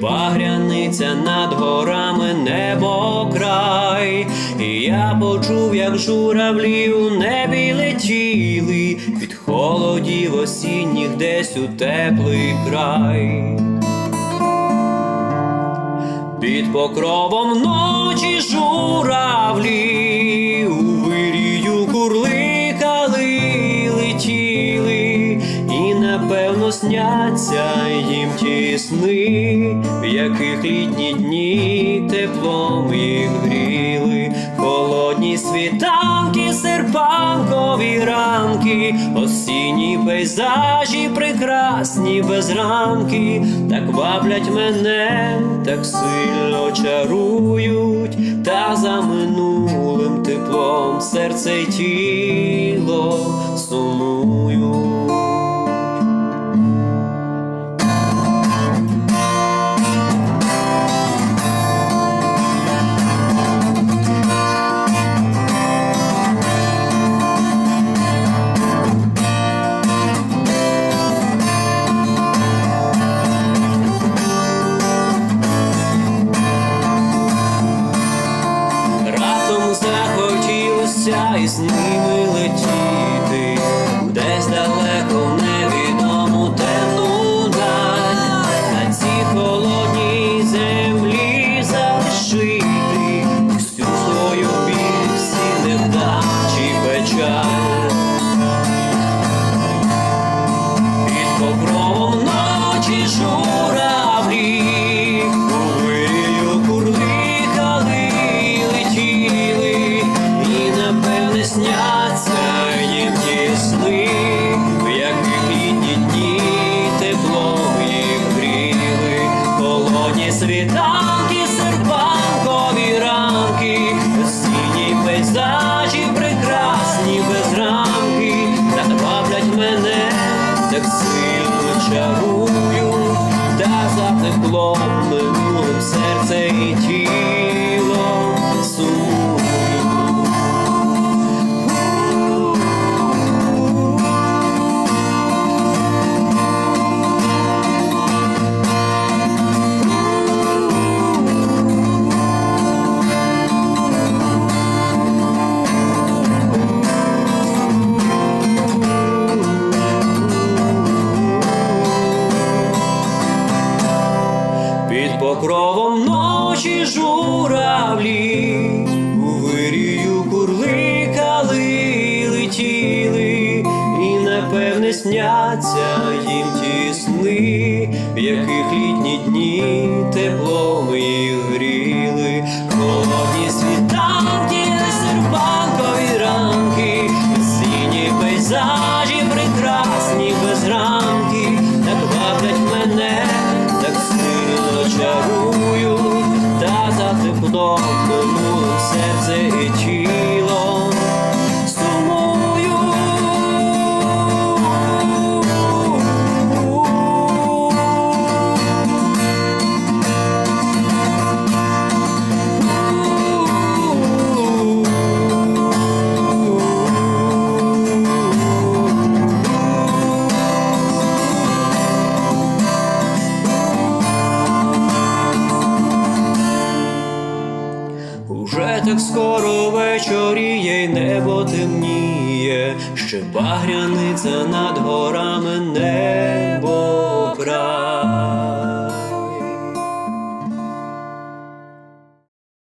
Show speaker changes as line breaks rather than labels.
багряниця над горами небо край. І я почув, як журавлі у небі летіли, від холодів осінніх десь у теплий край. Під покровом ночі журавлі напевно сняться їм ті сни, в яких літні дні теплом їх гріли, холодні світанки, серпанкові ранки, осінні пейзажі прекрасні без рамки, так ваблять мене, так сильно чарують, та за минулим теплом серце й тіло сумують. Захотілося з ними летіти, так сильно чарую, та за минулим серце і тіло покровом ночі журавлі у вирію курликали, летіли, і напевне сняться їм ті сни, в яких літні дні тепло їх Уже так скоро вечоріє, й небо темніє, ще багряниця над горами край.